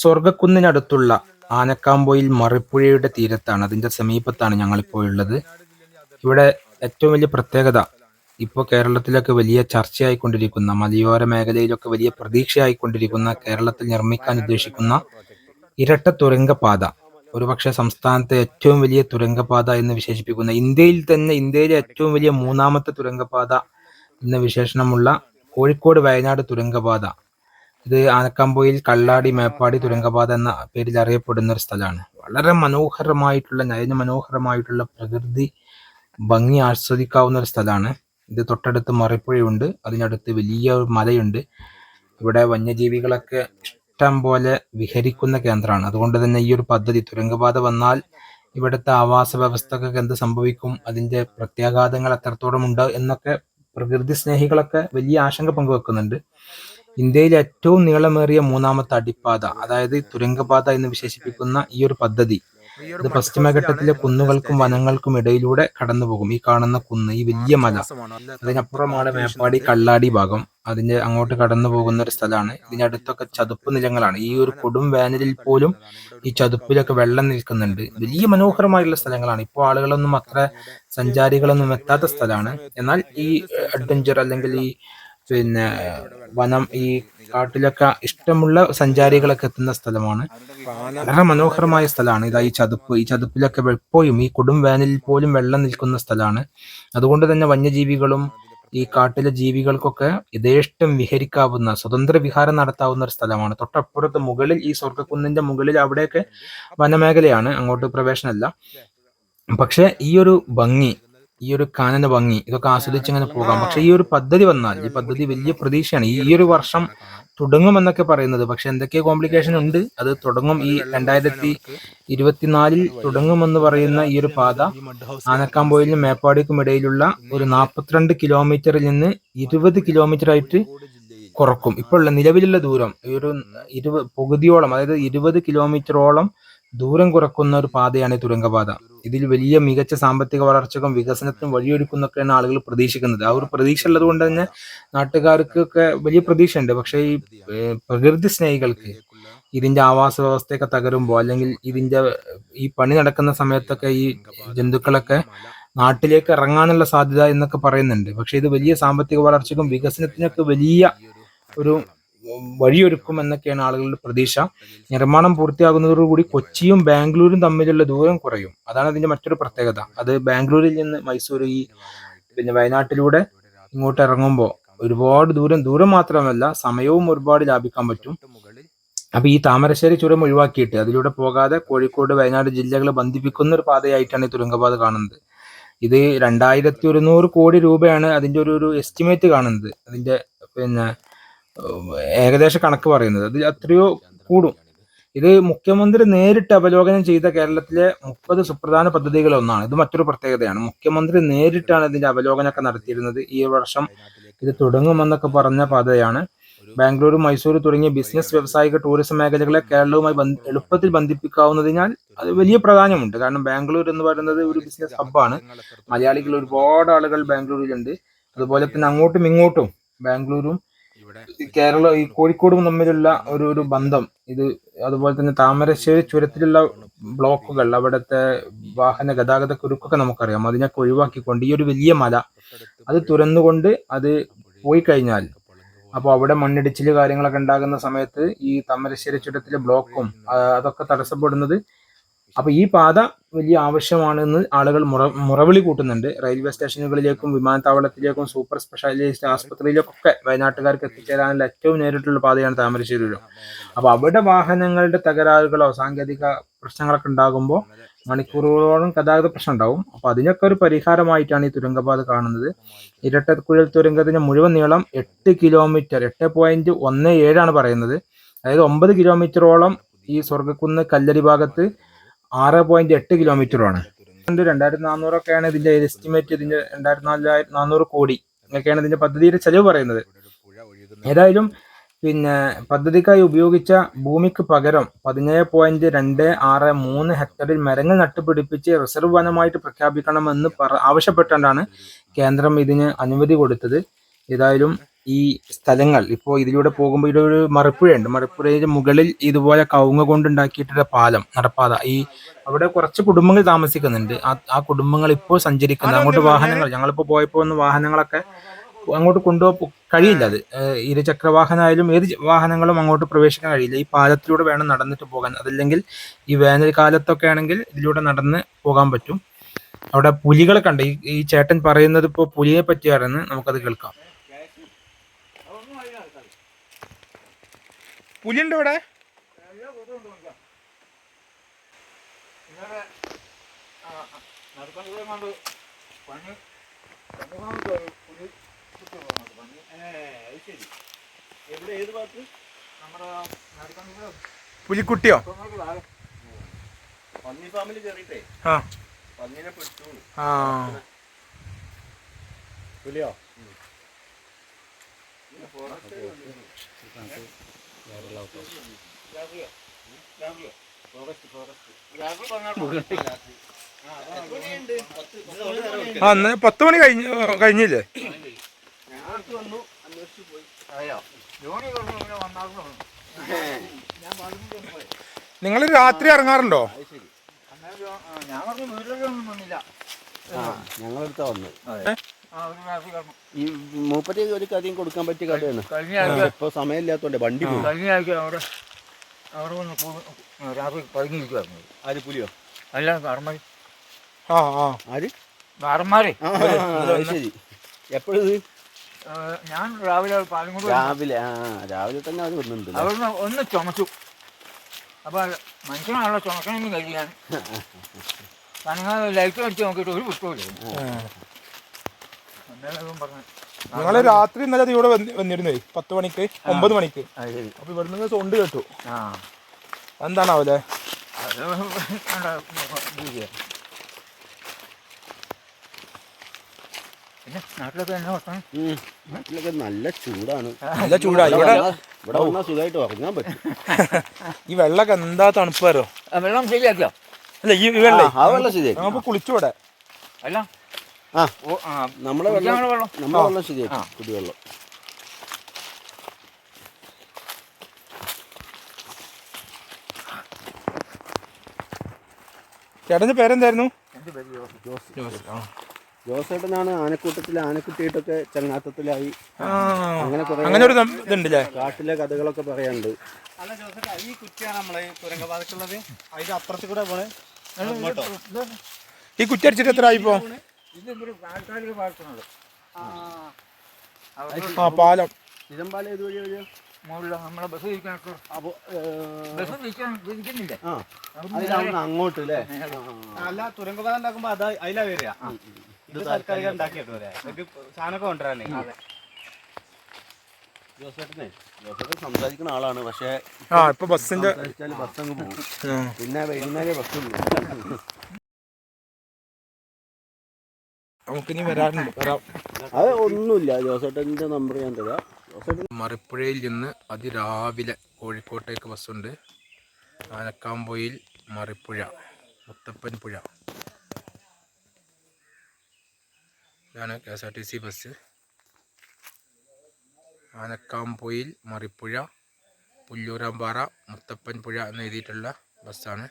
സ്വർഗക്കുന്നിനടുത്തുള്ള ആനക്കാമ്പോയിൽ മറിപ്പുഴയുടെ തീരത്താണ്. അതിന്റെ സമീപത്താണ് ഞങ്ങളിപ്പോൾ ഉള്ളത്. ഇവിടെ ഏറ്റവും വലിയ പ്രത്യേകത ഇപ്പോൾ കേരളത്തിലൊക്കെ വലിയ ചർച്ചയായിക്കൊണ്ടിരിക്കുന്ന മലയോര മേഖലയിലൊക്കെ വലിയ പ്രതീക്ഷയായിക്കൊണ്ടിരിക്കുന്ന കേരളത്തിൽ നിർമ്മിക്കാൻ ഉദ്ദേശിക്കുന്ന ഇരട്ട തുരങ്കപാത ഒരുപക്ഷെ സംസ്ഥാനത്തെ ഏറ്റവും വലിയ തുരങ്കപാത എന്ന് വിശേഷിപ്പിക്കുന്ന ഇന്ത്യയിൽ തന്നെ ഇന്ത്യയിലെ ഏറ്റവും വലിയ മൂന്നാമത്തെ തുരങ്കപാത എന്ന വിശേഷണമുള്ള കോഴിക്കോട് വയനാട് തുരങ്കപാത ഇത് ആനക്കാംപൊയിൽ കള്ളാടി മേപ്പാടി തുരങ്കപാത എന്ന പേരിൽ അറിയപ്പെടുന്ന ഒരു സ്ഥലമാണ്. വളരെ മനോഹരമായിട്ടുള്ള നയന മനോഹരമായിട്ടുള്ള പ്രകൃതി ഭംഗി ആസ്വദിക്കാവുന്ന ഒരു സ്ഥലമാണ്. ഇത് തൊട്ടടുത്ത് മറിപ്പുഴയുണ്ട്. അതിനടുത്ത് വലിയ ഒരു മലയുണ്ട്. ഇവിടെ വന്യജീവികളൊക്കെ ഇഷ്ടം പോലെ വിഹരിക്കുന്ന കേന്ദ്രമാണ്. അതുകൊണ്ട് തന്നെ ഈ ഒരു പദ്ധതി തുരങ്കപാത വന്നാൽ ഇവിടുത്തെ ആവാസ വ്യവസ്ഥക്കൊക്കെ എന്ത് സംഭവിക്കും? അതിന്റെ പ്രത്യാഘാതങ്ങൾ എത്രത്തോളം ഉണ്ട്? എന്നൊക്കെ പ്രകൃതി സ്നേഹികളൊക്കെ വലിയ ആശങ്ക പങ്കുവെക്കുന്നുണ്ട്. ഇന്ത്യയിലെ ഏറ്റവും നീളമേറിയ മൂന്നാമത്തെ അടിപ്പാത അതായത് തുരങ്കപാത എന്ന് വിശേഷിപ്പിക്കുന്ന ഈ ഒരു പദ്ധതി ഇത് പശ്ചിമഘട്ടത്തിലെ കുന്നുകൾക്കും വനങ്ങൾക്കും ഇടയിലൂടെ കടന്നുപോകും. ഈ കാണുന്ന കുന്ന് ഈ വലിയ മല അതിനപ്പുറമാണ് മേപ്പാടി കള്ളാടി ഭാഗം. അതിന്റെ അങ്ങോട്ട് കടന്നു പോകുന്ന ഒരു സ്ഥലമാണ്. ഇതിനടുത്തൊക്കെ ചതുപ്പ് നിലങ്ങളാണ്. ഈ ഒരു കൊടും വേനലിൽ പോലും ഈ ചതുപ്പിലൊക്കെ വെള്ളം നിൽക്കുന്നുണ്ട്. വലിയ മനോഹരമായിട്ടുള്ള സ്ഥലങ്ങളാണ്. ഇപ്പോൾ ആളുകളൊന്നും അത്ര സഞ്ചാരികളൊന്നും എത്താത്ത സ്ഥലമാണ്. എന്നാൽ ഈ അഡ്വഞ്ചർ അല്ലെങ്കിൽ ഈ പിന്നെ വനം ഈ കാട്ടിലൊക്കെ ഇഷ്ടമുള്ള സഞ്ചാരികളൊക്കെ എത്തുന്ന സ്ഥലമാണ്. വളരെ മനോഹരമായ സ്ഥലമാണ്. ഇതാ ഈ ചതുപ്പ് ഈ ചതുപ്പിലൊക്കെ എപ്പോഴും ഈ കൊടും വേനലിൽ പോലും വെള്ളം നിൽക്കുന്ന സ്ഥലമാണ്. അതുകൊണ്ട് തന്നെ വന്യജീവികളും ഈ കാട്ടിലെ ജീവികൾക്കൊക്കെ യഥേഷ്ടം വിഹരിക്കാവുന്ന സ്വതന്ത്ര വിഹാരം നടത്താവുന്ന ഒരു സ്ഥലമാണ്. തൊട്ടപ്പുറത്ത് മുകളിൽ ഈ സ്വർഗക്കുന്നിന്റെ മുകളിൽ അവിടെയൊക്കെ വനമേഖലയാണ്. അങ്ങോട്ട് പ്രവേശനമല്ല. പക്ഷെ ഈ ഒരു ഭംഗി ഈ ഒരു കാനന ഭംഗി ഇതൊക്കെ ആസ്വദിച്ച് ഇങ്ങനെ പോകാം. പക്ഷെ ഈ ഒരു പദ്ധതി വന്നാൽ ഈ പദ്ധതി വലിയ പ്രതീക്ഷയാണ്. ഈ ഒരു വർഷം തുടങ്ങുമെന്നൊക്കെ പറയുന്നത്. പക്ഷെ എന്തൊക്കെ കോംപ്ലിക്കേഷൻ ഉണ്ട്? അത് തുടങ്ങും ഈ രണ്ടായിരത്തി ഇരുപത്തിനാലിൽ തുടങ്ങുമെന്ന് പറയുന്ന ഈ ഒരു പാത ആനക്കാമ്പോയിലും മേപ്പാടിക്കും ഇടയിലുള്ള ഒരു നാൽപ്പത്തിരണ്ട് കിലോമീറ്ററിൽ നിന്ന് ഇരുപത് കിലോമീറ്റർ ആയിട്ട് കുറക്കും. ഇപ്പോള്ള നിലവിലുള്ള ദൂരം ഈ ഒരു ഇരുപത് പകുതിയോളം അതായത് ഇരുപത് കിലോമീറ്ററോളം ദൂരം കുറക്കുന്ന ഒരു പാതയാണ് ഈ തുരങ്കപാത. ഇതിൽ വലിയ മികച്ച സാമ്പത്തിക വളർച്ചക്കും വികസനത്തിനും വഴിയൊരുക്കുന്നൊക്കെയാണ് ആളുകൾ പ്രതീക്ഷിക്കുന്നത്. ആ ഒരു പ്രതീക്ഷ ഉള്ളത് കൊണ്ട് തന്നെ നാട്ടുകാർക്കൊക്കെ വലിയ പ്രതീക്ഷയുണ്ട്. പക്ഷേ ഈ പ്രകൃതി സ്നേഹികൾക്ക് ഇതിന്റെ ആവാസ വ്യവസ്ഥയൊക്കെ തകരുമ്പോൾ അല്ലെങ്കിൽ ഇതിന്റെ ഈ പണി നടക്കുന്ന സമയത്തൊക്കെ ഈ ജന്തുക്കളൊക്കെ നാട്ടിലേക്ക് ഇറങ്ങാനുള്ള സാധ്യത എന്നൊക്കെ പറയുന്നുണ്ട്. പക്ഷെ ഇത് വലിയ സാമ്പത്തിക വളർച്ചയ്ക്കും വികസനത്തിനൊക്കെ വലിയ ഒരു വഴിയൊരുക്കും എന്നൊക്കെയാണ് ആളുകളുടെ പ്രതീക്ഷ. നിർമ്മാണം പൂർത്തിയാകുന്നതോടുകൂടി കൊച്ചിയും ബാംഗ്ലൂരും തമ്മിലുള്ള ദൂരം കുറയും. അതാണ് അതിന്റെ മറ്റൊരു പ്രത്യേകത. അത് ബാംഗ്ലൂരിൽ നിന്ന് മൈസൂർ ഈ പിന്നെ വയനാട്ടിലൂടെ ഇങ്ങോട്ട് ഇറങ്ങുമ്പോൾ ഒരുപാട് ദൂരം ദൂരം മാത്രമല്ല സമയവും ഒരുപാട് ലാഭിക്കാൻ പറ്റും. അപ്പൊ ഈ താമരശ്ശേരി ചുരം ഒഴിവാക്കിയിട്ട് അതിലൂടെ പോകാതെ കോഴിക്കോട് വയനാട് ജില്ലകളെ ബന്ധിപ്പിക്കുന്ന ഒരു പാതയായിട്ടാണ് ഈ തുരങ്കപാത കാണുന്നത്. ഇത് രണ്ടായിരത്തി ഒരുന്നൂറ് കോടി രൂപയാണ് അതിന്റെ ഒരു ഒരു എസ്റ്റിമേറ്റ് കാണുന്നത്. അതിന്റെ പിന്നെ ഏകദേശ കണക്ക് പറയുന്നത്. അത് എത്രയോ കൂടും. ഇത് മുഖ്യമന്ത്രി നേരിട്ട് അവലോകനം ചെയ്ത കേരളത്തിലെ മുപ്പത് സുപ്രധാന പദ്ധതികളിൽ ഒന്നാണ് ഇത് മറ്റൊരു പ്രത്യേകതയാണ്. മുഖ്യമന്ത്രി നേരിട്ടാണ് ഇതിന്റെ അവലോകനമൊക്കെ നടത്തിയിരുന്നത്. ഈ വർഷം ഇത് തുടങ്ങുമെന്നൊക്കെ പറഞ്ഞ പാതയാണ്. ബാംഗ്ലൂർ മൈസൂർ തുടങ്ങിയ ബിസിനസ് വ്യാവസായിക ടൂറിസം മേഖലകളെ കേരളവുമായി എളുപ്പത്തിൽ ബന്ധിപ്പിക്കാവുന്നതിനാൽ അത് വലിയ പ്രാധാന്യമുണ്ട്. കാരണം ബാംഗ്ലൂർ എന്ന് പറയുന്നത് ഒരു ബിസിനസ് ഹബ്ബാണ്. മലയാളികൾ ഒരുപാട് ആളുകൾ ബാംഗ്ലൂരിലുണ്ട്. അതുപോലെ തന്നെ അങ്ങോട്ടും ഇങ്ങോട്ടും ബാംഗ്ലൂരും കേരള ഈ കോഴിക്കോടും തമ്മിലുള്ള ഒരു ഒരു ബന്ധം. ഇത് അതുപോലെ തന്നെ താമരശ്ശേരി ചുരത്തിലുള്ള ബ്ലോക്കുകൾ അവിടുത്തെ വാഹന ഗതാഗത കുരുക്കൊക്കെ നമുക്കറിയാം. അതിനൊക്കെ ഒഴിവാക്കിക്കൊണ്ട് ഈ ഒരു വലിയ മല അത് തുറന്നുകൊണ്ട് അത് പോയി കഴിഞ്ഞാൽ അപ്പോൾ അവിടെ മണ്ണിടിച്ചിൽ കാര്യങ്ങളൊക്കെ ഉണ്ടാകുന്ന സമയത്ത് ഈ താമരശ്ശേരി ചുരത്തിലെ ബ്ലോക്കും അതൊക്കെ തടസ്സപ്പെടുന്നത് അപ്പൊ ഈ പാത വലിയ ആവശ്യമാണെന്ന് ആളുകൾ മുറ മുറവിളി കൂട്ടുന്നുണ്ട്. റെയിൽവേ സ്റ്റേഷനുകളിലേക്കും വിമാനത്താവളത്തിലേക്കും സൂപ്പർ സ്പെഷ്യാലിസ്റ്റ് ആസ്പത്രിയിലേക്കൊക്കെ വയനാട്ടുകാർക്ക് എത്തിച്ചേരാനുള്ള ഏറ്റവും നേരിട്ടുള്ള പാതയാണ് താമരശ്ശേരിയിലും. ചുരം അപ്പൊ അവിടെ വാഹനങ്ങളുടെ തകരാറുകളോ സാങ്കേതിക പ്രശ്നങ്ങളൊക്കെ ഉണ്ടാകുമ്പോൾ മണിക്കൂറുകളോളം ഗതാഗത പ്രശ്നം ഉണ്ടാവും. അപ്പൊ അതിനൊക്കെ ഒരു പരിഹാരമായിട്ടാണ് ഈ തുരങ്കപാത കാണുന്നത്. ഇരട്ടക്കുഴൽ തുരങ്കത്തിന്റെ മുഴുവൻ നീളം എട്ട് കിലോമീറ്റർ എട്ട് പോയിന്റ് ഒന്ന് ഏഴാണ് പറയുന്നത്. അതായത് ഒമ്പത് കിലോമീറ്ററോളം ഈ സ്വർഗക്കുന്ന് കല്ലരി ഭാഗത്ത് ആറ് പോയിന്റ് എട്ട് കിലോമീറ്ററുമാണ് രണ്ടായിരത്തി നാനൂറൊക്കെയാണ് ഇതിന്റെ എസ്റ്റിമേറ്റ് ഇതിന്റെ രണ്ടായിരത്തി നാലായിരത്തി നാനൂറ് കോടി ഇങ്ങനെയൊക്കെയാണ് ഇതിന്റെ പദ്ധതിയുടെ ചെലവ് പറയുന്നത്. ഏതായാലും പിന്നെ പദ്ധതിക്കായി ഉപയോഗിച്ച ഭൂമിക്ക് പകരം പതിനേഴ് പോയിന്റ് രണ്ട് ആറ് മൂന്ന് ഹെക്ടറിൽ മരങ്ങൾ നട്ടുപിടിപ്പിച്ച് റിസർവ് വനമായിട്ട് പ്രഖ്യാപിക്കണമെന്ന് പറ ആവശ്യപ്പെട്ടുകൊണ്ടാണ് കേന്ദ്രം ഇതിന് അനുമതി കൊടുത്തത്. ഏതായാലും ഈ സ്ഥലങ്ങൾ ഇപ്പോൾ ഇതിലൂടെ പോകുമ്പോൾ ഇവിടെ ഒരു മറിപ്പുഴയുണ്ട് മറപ്പുഴയുടെ മുകളിൽ ഇതുപോലെ കവുങ്ങ കൊണ്ടുണ്ടാക്കിയിട്ടുള്ള പാലം നടപ്പാത. ഈ അവിടെ കുറച്ച് കുടുംബങ്ങൾ താമസിക്കുന്നുണ്ട്. ആ ആ കുടുംബങ്ങൾ ഇപ്പോൾ സഞ്ചരിക്കുന്നത് അങ്ങോട്ട് വാഹനങ്ങൾ ഞങ്ങളിപ്പോൾ പോയപ്പോൾ ഒന്ന് വാഹനങ്ങളൊക്കെ അങ്ങോട്ട് കൊണ്ടുപോകാൻ കഴിയില്ല അത്. ഇരുചക്രവാഹനമായാലും ഇരുചക്ര വാഹനമായാലും ഏത് വാഹനങ്ങളും അങ്ങോട്ട് പ്രവേശിക്കാൻ കഴിയില്ല. ഈ പാലത്തിലൂടെ വേണം നടന്നിട്ട് പോകാൻ. അതല്ലെങ്കിൽ ഈ വേനൽക്കാലത്തൊക്കെ ആണെങ്കിൽ ഇതിലൂടെ നടന്ന് പോകാൻ പറ്റും. അവിടെ പുലികളെ കണ്ട് ഈ ഈ ചേട്ടൻ പറയുന്നത് ഇപ്പോൾ പുലിയെ പറ്റിയാണെന്ന് നമുക്കത് കേൾക്കാം. പുലിയുണ്ട് ഇവിടെ? പുലിക്കുട്ടിയോ? പന്നി ഫാമിൽ കയറിയിട്ടേ ആ. പന്നീനെ പിടിച്ചു ആ. പുലിയോ? അന്ന് പത്ത് മണി കഴിഞ്ഞ കഴിഞ്ഞില്ലേ? വന്നു നിങ്ങൾ രാത്രി ഇറങ്ങാറുണ്ടോ? ഞാൻ ഞങ്ങളടുത്താ വന്നത്. ഈ മൂപ്പത്തി ഒരു കഥയും കൊടുക്കാൻ പറ്റിയ കഥയാണ്. ഇപ്പൊ സമയമില്ലാത്തോണ്ട് വണ്ടി കഴിഞ്ഞ ആഴ്ച അവിടെ അവിടെ വന്ന് രാത്രി പതുങ്ങിയിരിക്കുവായിരുന്നു. ആര് പുലിയോ? അല്ല കാർമാർ ആ ആ. ആര്? കാർമാരെ. ശരി. എപ്പോഴും ഞാൻ രാവിലെ പാലും. രാവിലെ ആ രാവിലെ തന്നെ അവർ വന്നിട്ടുണ്ട് അവിടുന്ന് ഒന്ന് ചുമച്ചു. അപ്പൊ മനുഷ്യനാണല്ലോ ചുമക്കണമെന്ന് കഴിയാൻ. കാരണം ലൈറ്റ് അടിച്ച് നോക്കിയിട്ട് ഒരു പുസ്തകമില്ല ഞങ്ങൾ രാത്രി ഇന്നലെ ഇവിടെ വന്നി- വന്നിരുന്നേ പത്ത് മണിക്ക് ഒമ്പത് മണിക്ക്. അപ്പൊ ഇവിടെ നിന്ന് സൗണ്ട് കേട്ടു. ആ. എന്താണാവല്ലേ നാട്ടിലൊക്കെ നല്ല ചൂടാണ്. നല്ല ചൂടായി ഇവിടെ ഇവിടെ വന്നാ- ഇവിടെ വന്നാൽ സുഖമായിട്ട് ഉറങ്ങാൻ പറ്റും. ഈ വെള്ളമൊക്കെ എന്താ തണുപ്പാരോ വെള്ളം ശരിയാക്കിയോ? അല്ല ഈ വെള്ളം? ആ, വെള്ളം ശരിയാക്കി. നമുക്ക് കുളിച്ചു ഇവിടെ. അല്ല ആ ഓ ആ. വെള്ളം നമ്മളെ വെള്ളം. ശരിയാക്കി കുടിവെള്ളം. ചേട്ടന്റെ പേരെന്തായിരുന്നു? പേര് ജോസ്. ജോസ് ജോസേട്ടനാണ് ആനക്കൂട്ടത്തിൽ ആനക്കുട്ടിയിട്ടൊക്കെ ചങ്ങാത്തത്തിലായി അങ്ങനെ കുറെ അങ്ങനെ ഒരു ഇതുണ്ടല്ലേ? കാട്ടിലെ കഥകളൊക്കെ പറയാനുണ്ട്. അല്ല ജോസേട്ട ഈ കുറ്റിയാണ് നമ്മളെ ഈ തുരങ്കപാതക്കുള്ളത് അതിന്റെ അപ്പുറത്ത് കൂടെ പോണേ. ഈ കുറ്റടിച്ചിട്ട് എത്ര ആയിപ്പോ ഇത് ആ. പാലം. തിരുമ്പാല ഏത് വഴി വഴിയോ മുകളിൽ നമ്മളെ ബസ് ഇരിക്കാനൊക്കെ അപ്പൊ ബസ് ഇരിക്കാൻ ഇരിക്കുന്നില്ല ആ. അതിലവിടുന്ന് അങ്ങോട്ട് അല്ലേ അല്ല തുരങ്കപാത ഉണ്ടാക്കുമ്പോ അത് അതിലാ വരിക. ഇത് താൽക്കാലിക ഉണ്ടാക്കിയിട്ട് വരാ സാധനമൊക്കെ കൊണ്ടുവരാനേ ജോസേട്ടനെ ജോസേട്ടൻ സംസാരിക്കുന്ന ആളാണ് പക്ഷേ ആ ഇപ്പൊ ബസ്സിന്റെ ബസ് അങ്ങ് പോകും പിന്നെ വൈകുന്നേരം ബസ് ഉള്ളൂ നമുക്കിനി വരാറുണ്ട് വരാം. അത് ഒന്നുമില്ല. ജോസേട്ടന്റെ നമ്പർ ഞാൻ തരാം. ജോസേട്ടൻ മറിപ്പുഴയിൽ നിന്ന് അതിരാവിലെ കോഴിക്കോട്ടേക്ക് ബസ്സുണ്ട്. ആനക്കാമ്പൊയിൽ മറിപ്പുഴ മുത്തപ്പൻ പുഴ. ഇതാണ് K S R T C bus. Anakkampoyil Marippuzha Pullurampara Muthappanpuzha എന്ന് എഴുതിയിട്ടുള്ള ബസ്സാണ്.